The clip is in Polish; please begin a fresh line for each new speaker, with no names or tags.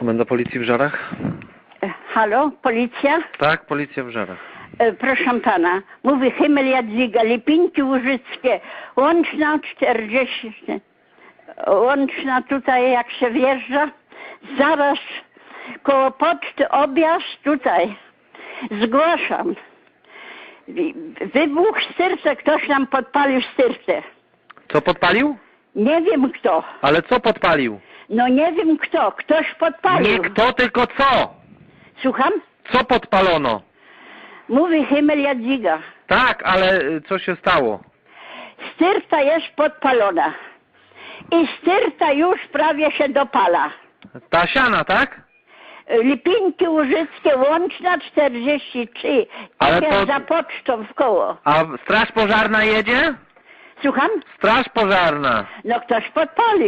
Komenda policji w Żarach?
E, Halo, policja?
Tak, policja w Żarach.
E, proszę pana, mówi Himmel Jadwiga, Lipinki Łużyckie, łączna 40, łączna tutaj jak się wjeżdża, zaraz koło poczty objazd tutaj. Zgłaszam. Wybuch styrce, ktoś nam podpalił styrce.
Co podpalił?
Nie wiem kto.
Ale co podpalił?
No nie wiem kto. Ktoś podpalił.
Nie kto, tylko co?
Słucham?
Co podpalono?
Mówi Himmel Jadwiga.
Tak, ale y, co się stało?
Styrta jest podpalona. I styrta już prawie się dopala.
Ta siana, tak?
Lipinki Łużyckie, łączna 43.
Ale to-
za pocztą w koło.
A straż pożarna jedzie?
Słucham?
Straż pożarna.
No ktoś podpalił.